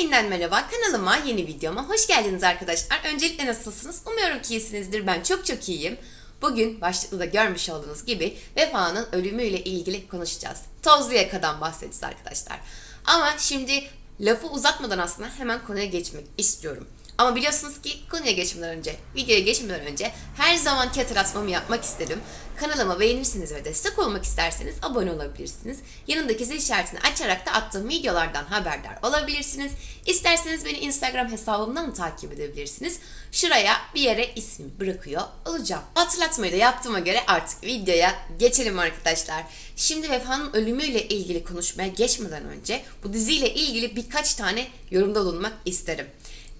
yeniden merhaba kanalıma yeni videoma hoş geldiniz arkadaşlar. Öncelikle nasılsınız? Umuyorum ki iyisinizdir. Ben çok çok iyiyim. Bugün başlıkta da görmüş olduğunuz gibi Vefa'nın ölümüyle ilgili konuşacağız. Tozlu Yaka'dan bahsedeceğiz arkadaşlar. Ama şimdi lafı uzatmadan aslında hemen konuya geçmek istiyorum. Ama biliyorsunuz ki konuya geçmeden önce, videoya geçmeden önce her zamanki hatırlatmamı yapmak istedim. Kanalıma beğenirsiniz ve destek olmak isterseniz abone olabilirsiniz. Yanındaki zil işaretini açarak da attığım videolardan haberdar olabilirsiniz. İsterseniz beni Instagram hesabımdan takip edebilirsiniz. Şuraya bir yere ismi bırakıyor olacağım. Hatırlatmayı da yaptığıma göre artık videoya geçelim arkadaşlar. Şimdi Vefa'nın ölümüyle ilgili konuşmaya geçmeden önce bu diziyle ilgili birkaç tane yorumda bulunmak isterim.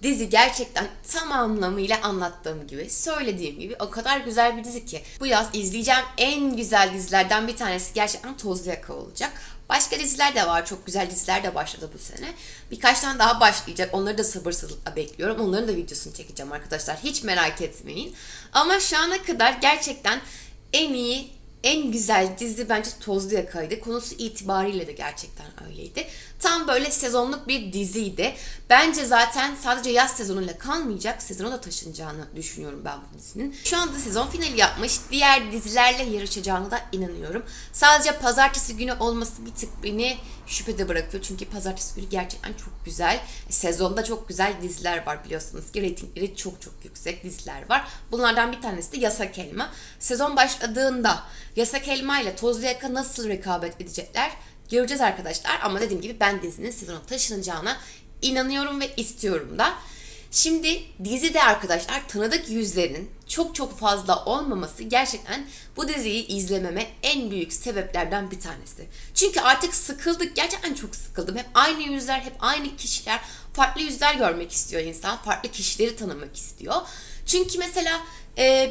Dizi gerçekten tam anlamıyla anlattığım gibi, söylediğim gibi o kadar güzel bir dizi ki. Bu yaz izleyeceğim en güzel dizilerden bir tanesi gerçekten Tozlu Yaka olacak. Başka diziler de var. Çok güzel diziler de başladı bu sene. Birkaç tane daha başlayacak. Onları da sabırsızlıkla bekliyorum. Onların da videosunu çekeceğim arkadaşlar. Hiç merak etmeyin. Ama şu ana kadar gerçekten en iyi en güzel dizi bence Tozlu Yaka'ydı. Konusu itibariyle de gerçekten öyleydi. Tam böyle sezonluk bir diziydi. Bence zaten sadece yaz sezonuyla kalmayacak, sezona da taşınacağını düşünüyorum ben bu dizinin. Şu anda sezon finali yapmış, diğer dizilerle yarışacağını da inanıyorum. Sadece pazartesi günü olması bir tık beni şüphede bırakıyor. Çünkü pazartesi günü gerçekten çok güzel. Sezonda çok güzel diziler var biliyorsunuz ki. Ratingleri çok çok yüksek diziler var. Bunlardan bir tanesi de Yasak Elma. Sezon başladığında Yasak Elma ile Tozlu Yaka nasıl rekabet edecekler göreceğiz arkadaşlar. Ama dediğim gibi ben dizinin sezona taşınacağına inanıyorum ve istiyorum da. Şimdi dizide arkadaşlar tanıdık yüzlerinin çok çok fazla olmaması gerçekten bu diziyi izlememe en büyük sebeplerden bir tanesi. Çünkü artık sıkıldık. Gerçekten çok sıkıldım. Hep aynı yüzler, hep aynı kişiler. Farklı yüzler görmek istiyor insan. Farklı kişileri tanımak istiyor. Çünkü mesela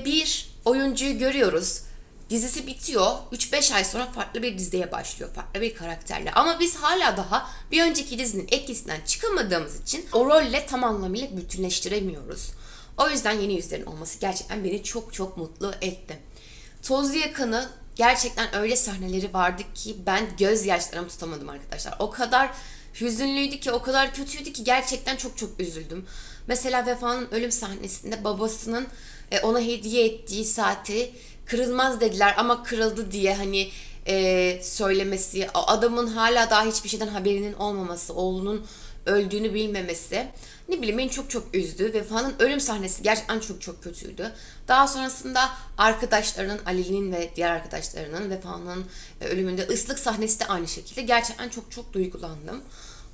bir oyuncuyu görüyoruz dizisi bitiyor. 3-5 ay sonra farklı bir diziye başlıyor. Farklı bir karakterle. Ama biz hala daha bir önceki dizinin etkisinden çıkamadığımız için o rolle tam anlamıyla bütünleştiremiyoruz. O yüzden yeni yüzlerin olması gerçekten beni çok çok mutlu etti. Tozlu Yakan'ı gerçekten öyle sahneleri vardı ki ben gözyaşlarımı tutamadım arkadaşlar. O kadar hüzünlüydü ki, o kadar kötüydü ki gerçekten çok çok üzüldüm. Mesela Vefa'nın ölüm sahnesinde babasının e, ona hediye ettiği saati kırılmaz dediler ama kırıldı diye hani e, söylemesi, adamın hala daha hiçbir şeyden haberinin olmaması, oğlunun öldüğünü bilmemesi ne bileyim beni çok çok üzdü ve Fan'ın ölüm sahnesi gerçekten çok çok kötüydü. Daha sonrasında arkadaşlarının Ali'nin ve diğer arkadaşlarının ve Fan'ın e, ölümünde ıslık sahnesi de aynı şekilde gerçekten çok çok duygulandım.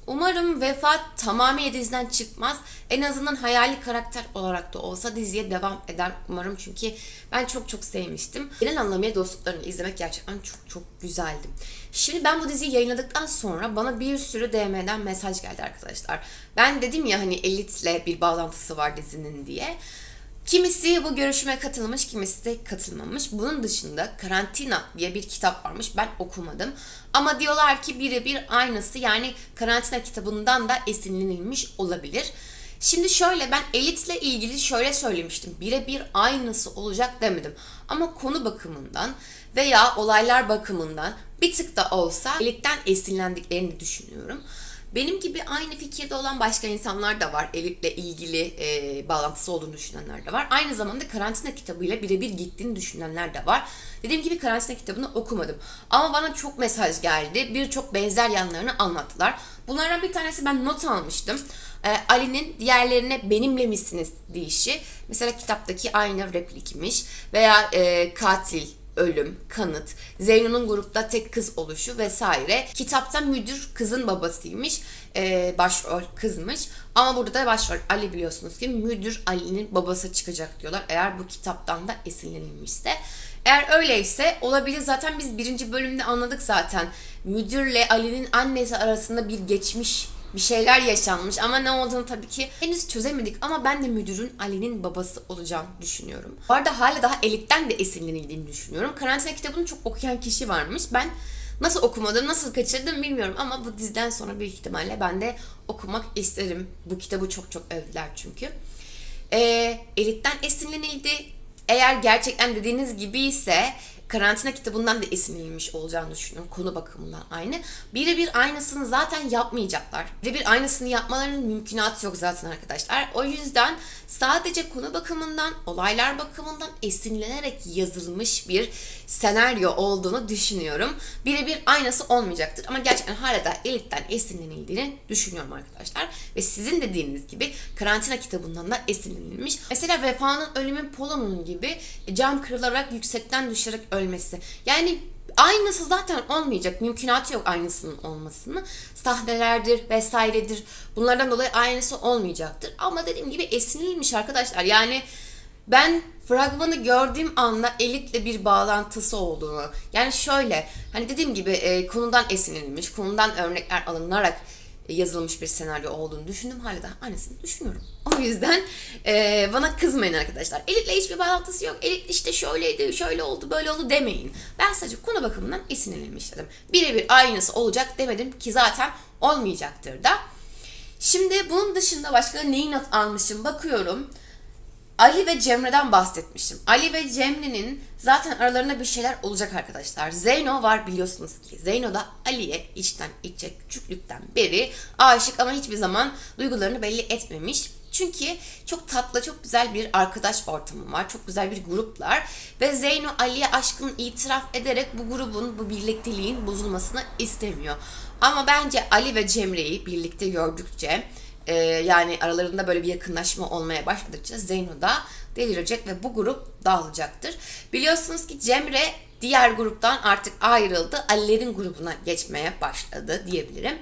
Umarım Vefat tamamıyla diziden çıkmaz. En azından hayali karakter olarak da olsa diziye devam eder umarım. Çünkü ben çok çok sevmiştim. Genel anlamıyla dostluklarını izlemek gerçekten çok çok güzeldi. Şimdi ben bu diziyi yayınladıktan sonra bana bir sürü DM'den mesaj geldi arkadaşlar. Ben dedim ya hani Elit'le bir bağlantısı var dizinin diye. Kimisi bu görüşüme katılmış, kimisi de katılmamış. Bunun dışında Karantina diye bir kitap varmış. Ben okumadım. Ama diyorlar ki birebir aynısı yani Karantina kitabından da esinlenilmiş olabilir. Şimdi şöyle ben elitle ilgili şöyle söylemiştim. Birebir aynısı olacak demedim. Ama konu bakımından veya olaylar bakımından bir tık da olsa elitten esinlendiklerini düşünüyorum. Benim gibi aynı fikirde olan başka insanlar da var. Elif'le ilgili e, bağlantısı olduğunu düşünenler de var. Aynı zamanda karantina kitabıyla birebir gittiğini düşünenler de var. Dediğim gibi karantina kitabını okumadım. Ama bana çok mesaj geldi. Birçok benzer yanlarını anlattılar. Bunlardan bir tanesi ben not almıştım. E, Ali'nin diğerlerine benimle misiniz deyişi. Mesela kitaptaki aynı replikmiş. Veya e, katil ölüm, kanıt, Zeyno'nun grupta tek kız oluşu vesaire. Kitapta müdür kızın babasıymış, ee, başrol kızmış. Ama burada da başrol Ali biliyorsunuz ki müdür Ali'nin babası çıkacak diyorlar. Eğer bu kitaptan da esinlenilmişse. Eğer öyleyse olabilir zaten biz birinci bölümde anladık zaten. Müdürle Ali'nin annesi arasında bir geçmiş bir şeyler yaşanmış ama ne olduğunu tabii ki henüz çözemedik ama ben de müdürün Ali'nin babası olacağını düşünüyorum. Bu arada hala daha Elif'ten de esinlenildiğini düşünüyorum. Karantina kitabını çok okuyan kişi varmış. Ben nasıl okumadım, nasıl kaçırdım bilmiyorum ama bu diziden sonra büyük ihtimalle ben de okumak isterim. Bu kitabı çok çok övdüler çünkü. Ee, Elif'ten esinlenildi. Eğer gerçekten dediğiniz gibi ise karantina kitabından da esinlenilmiş olacağını düşünüyorum. Konu bakımından aynı. Birebir aynısını zaten yapmayacaklar. Birebir aynısını yapmalarının mümkünatı yok zaten arkadaşlar. O yüzden sadece konu bakımından, olaylar bakımından esinlenerek yazılmış bir senaryo olduğunu düşünüyorum. Birebir aynısı olmayacaktır. Ama gerçekten hala da Elit'ten esinlenildiğini düşünüyorum arkadaşlar. Ve sizin dediğiniz gibi karantina kitabından da esinlenilmiş. Mesela Vefa'nın ölümü Polo'nun gibi cam kırılarak yüksekten düşerek ölmesi. Yani aynısı zaten olmayacak. Mümkünatı yok aynısının olmasını. Sahnelerdir vesairedir. Bunlardan dolayı aynısı olmayacaktır. Ama dediğim gibi esinlenilmiş arkadaşlar. Yani ben fragmanı gördüğüm anda elitle bir bağlantısı olduğunu yani şöyle hani dediğim gibi e, konudan esinlenilmiş konudan örnekler alınarak yazılmış bir senaryo olduğunu düşündüm. Hala da aynısını düşünüyorum. O yüzden e, bana kızmayın arkadaşlar. Elit'le hiçbir bağlantısı yok. Elit işte şöyleydi, şöyle oldu, böyle oldu demeyin. Ben sadece konu bakımından esinlenilmiş dedim. Birebir aynısı olacak demedim ki zaten olmayacaktır da. Şimdi bunun dışında başka neyi not almışım bakıyorum. Ali ve Cemre'den bahsetmiştim. Ali ve Cemre'nin zaten aralarında bir şeyler olacak arkadaşlar. Zeyno var biliyorsunuz ki. Zeyno da Ali'ye içten içe küçüklükten beri aşık ama hiçbir zaman duygularını belli etmemiş. Çünkü çok tatlı, çok güzel bir arkadaş ortamı var. Çok güzel bir gruplar. Ve Zeyno Ali'ye aşkını itiraf ederek bu grubun, bu birlikteliğin bozulmasını istemiyor. Ama bence Ali ve Cemre'yi birlikte gördükçe e, yani aralarında böyle bir yakınlaşma olmaya başladıkça Zeyno da delirecek ve bu grup dağılacaktır. Biliyorsunuz ki Cemre diğer gruptan artık ayrıldı. Ali'lerin grubuna geçmeye başladı diyebilirim.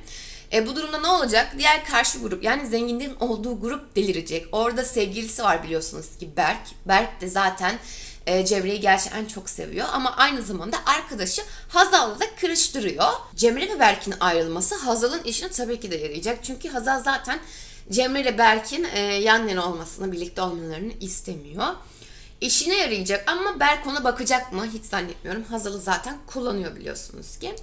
E, bu durumda ne olacak? Diğer karşı grup yani zenginlerin olduğu grup delirecek. Orada sevgilisi var biliyorsunuz ki Berk. Berk de zaten e, Cemre'yi gerçekten çok seviyor ama aynı zamanda arkadaşı Hazal'la da kırıştırıyor. Cemre ve Berk'in ayrılması Hazal'ın işine tabii ki de yarayacak. Çünkü Hazal zaten Cemre ile Berk'in e, yan yana olmasını, birlikte olmalarını istemiyor. İşine yarayacak ama Berk ona bakacak mı hiç zannetmiyorum. Hazal'ı zaten kullanıyor biliyorsunuz ki.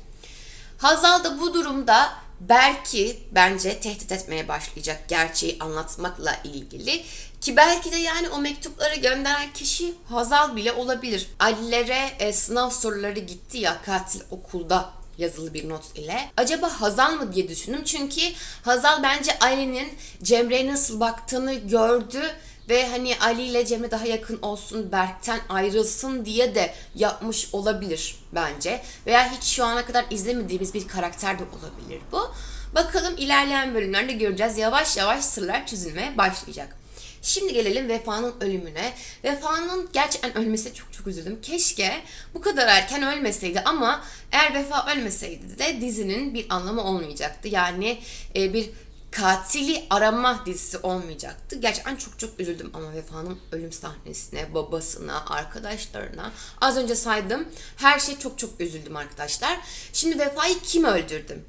Hazal da bu durumda belki bence tehdit etmeye başlayacak gerçeği anlatmakla ilgili. Ki belki de yani o mektupları gönderen kişi Hazal bile olabilir. Ali'lere e, sınav soruları gitti ya katil okulda yazılı bir not ile. Acaba Hazal mı diye düşündüm. Çünkü Hazal bence Ali'nin Cemre'ye nasıl baktığını gördü ve hani Ali ile Cemre daha yakın olsun, Berk'ten ayrılsın diye de yapmış olabilir bence. Veya hiç şu ana kadar izlemediğimiz bir karakter de olabilir bu. Bakalım ilerleyen bölümlerde göreceğiz. Yavaş yavaş sırlar çözülmeye başlayacak. Şimdi gelelim Vefa'nın ölümüne. Vefa'nın gerçekten ölmesi çok çok üzüldüm. Keşke bu kadar erken ölmeseydi ama eğer Vefa ölmeseydi de dizinin bir anlamı olmayacaktı. Yani e, bir katili arama dizisi olmayacaktı. Gerçekten çok çok üzüldüm ama Vefa'nın ölüm sahnesine, babasına, arkadaşlarına. Az önce saydım. Her şey çok çok üzüldüm arkadaşlar. Şimdi Vefa'yı kim öldürdü?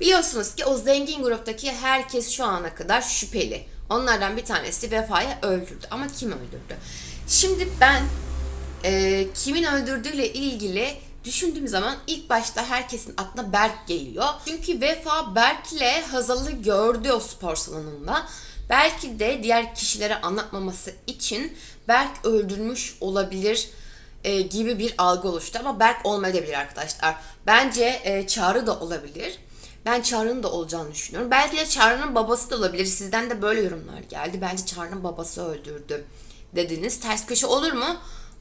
Biliyorsunuz ki o zengin gruptaki herkes şu ana kadar şüpheli. Onlardan bir tanesi Vefa'yı öldürdü. Ama kim öldürdü? Şimdi ben e, kimin öldürdüğüyle ilgili düşündüğüm zaman ilk başta herkesin aklına Berk geliyor. Çünkü Vefa Berk'le Hazal'ı gördü o spor salonunda. Belki de diğer kişilere anlatmaması için Berk öldürmüş olabilir e, gibi bir algı oluştu. Ama Berk olmayabilir arkadaşlar. Bence e, Çağrı da olabilir. Ben Çağrı'nın da olacağını düşünüyorum. Belki de Çağrı'nın babası da olabilir. Sizden de böyle yorumlar geldi. Bence Çağrı'nın babası öldürdü dediniz. Ters köşe olur mu?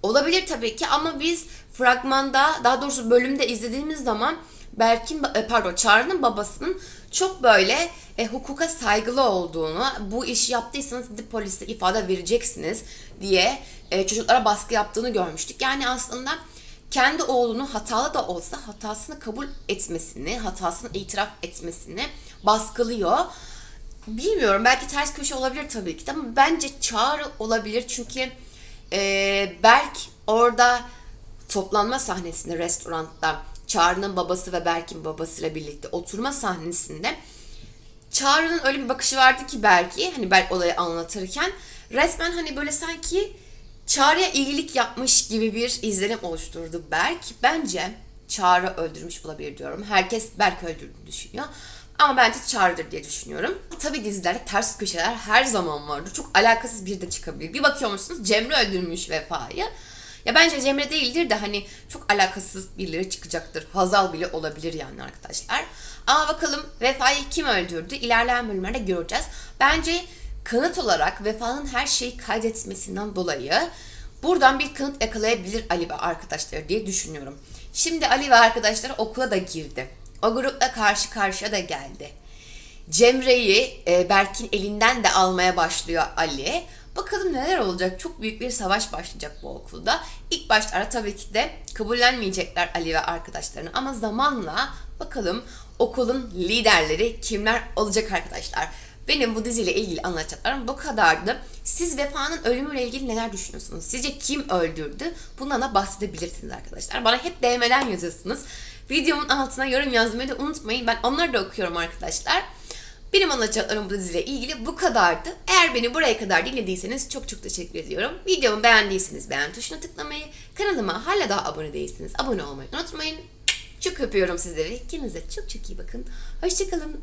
Olabilir tabii ki ama biz fragmanda daha doğrusu bölümde izlediğimiz zaman Berk'in e, pardon Çağrı'nın babasının çok böyle e, hukuka saygılı olduğunu, bu işi yaptıysanız gidip polise ifade vereceksiniz diye e, çocuklara baskı yaptığını görmüştük. Yani aslında kendi oğlunu hatalı da olsa hatasını kabul etmesini, hatasını itiraf etmesini baskılıyor. Bilmiyorum belki ters köşe olabilir tabii ki de ama bence çağrı olabilir çünkü e, Berk orada toplanma sahnesinde restoranda Çağrı'nın babası ve Berk'in babasıyla birlikte oturma sahnesinde Çağrı'nın öyle bir bakışı vardı ki Berk'i hani Berk olayı anlatırken resmen hani böyle sanki Çağrı'ya iyilik yapmış gibi bir izlenim oluşturdu Berk. Bence Çağrı öldürmüş olabilir diyorum. Herkes Berk öldürdüğünü düşünüyor. Ama bence Çağrı'dır diye düşünüyorum. Tabii dizilerde ters köşeler her zaman vardır. Çok alakasız bir de çıkabilir. Bir bakıyormuşsunuz Cemre öldürmüş Vefa'yı. Ya bence Cemre değildir de hani çok alakasız birileri çıkacaktır. Hazal bile olabilir yani arkadaşlar. Ama bakalım Vefa'yı kim öldürdü? İlerleyen bölümlerde göreceğiz. Bence kanıt olarak Vefa'nın her şeyi kaydetmesinden dolayı buradan bir kanıt yakalayabilir Ali ve arkadaşları diye düşünüyorum. Şimdi Ali ve arkadaşları okula da girdi. O grupla karşı karşıya da geldi. Cemre'yi e, Berk'in elinden de almaya başlıyor Ali. Bakalım neler olacak. Çok büyük bir savaş başlayacak bu okulda. İlk başlarda tabii ki de kabullenmeyecekler Ali ve arkadaşlarını. Ama zamanla bakalım okulun liderleri kimler olacak arkadaşlar. Benim bu diziyle ilgili anlatacaklarım bu kadardı. Siz Vefa'nın ölümüyle ilgili neler düşünüyorsunuz? Sizce kim öldürdü? Bundan da bahsedebilirsiniz arkadaşlar. Bana hep DM'den yazıyorsunuz. Videomun altına yorum yazmayı da unutmayın. Ben onları da okuyorum arkadaşlar. Benim anlatacaklarım bu diziyle ilgili bu kadardı. Eğer beni buraya kadar dinlediyseniz çok çok teşekkür ediyorum. Videomu beğendiyseniz beğen tuşuna tıklamayı, kanalıma hala daha abone değilseniz abone olmayı unutmayın. Çok öpüyorum sizleri. Kendinize çok çok iyi bakın. Hoşçakalın.